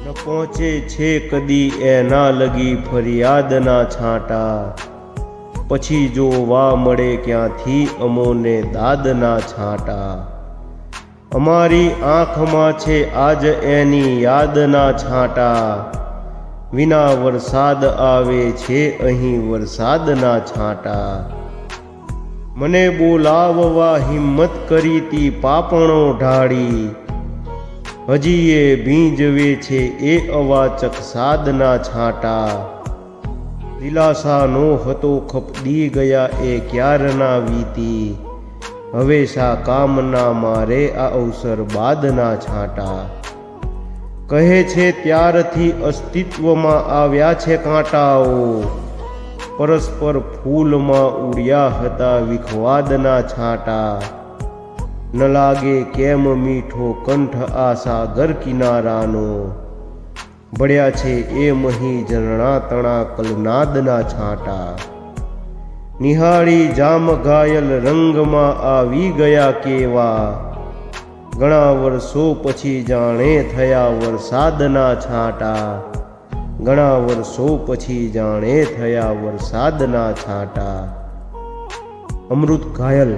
ન પહોંચે છે કદી એના લગી ફરિયાદના છાંટા. પછી જો વા મળે ક્યાંથી અમોને દાદના છાંટા. અમારી આંખમાં છે આજ એની યાદના છાંટા. વિના વરસાદ આવે છે અહીં વરસાદના છાંટા. મને બોલાવવા હિંમત કરી તી પાપણો ઢાળી. હજી એ ભીંજવે છે એ અવાચક સાદના છાંટા. દિલાસા નો હતો ખપદી ગયા એ ક્યારના વીતી? હવે સા કામના મારે આ અવસર બાદના છાંટા. કહે છે ત્યારથી અસ્તિત્વમાં આવ્યા છે કાંટાઓ. પરસ્પર ફૂલમાં ઉડ્યા હતા વિખવાદના છાંટા. ન લાગે કેમ મીઠો કંઠ આ સાગર કિનારાનો? ભળ્યા છે એ મહી ઝરણા તણા કલનાદના છાંટા. નિહાળી જામ ઘાયલ રંગમાં આવી ગયા કેવા? ઘણા વર્ષો પછી જાણે થયા વરસાદના છાંટા. ઘણા વર્ષો પછી જાણે થયા વરસાદના છાંટા. અમૃત ઘાયલ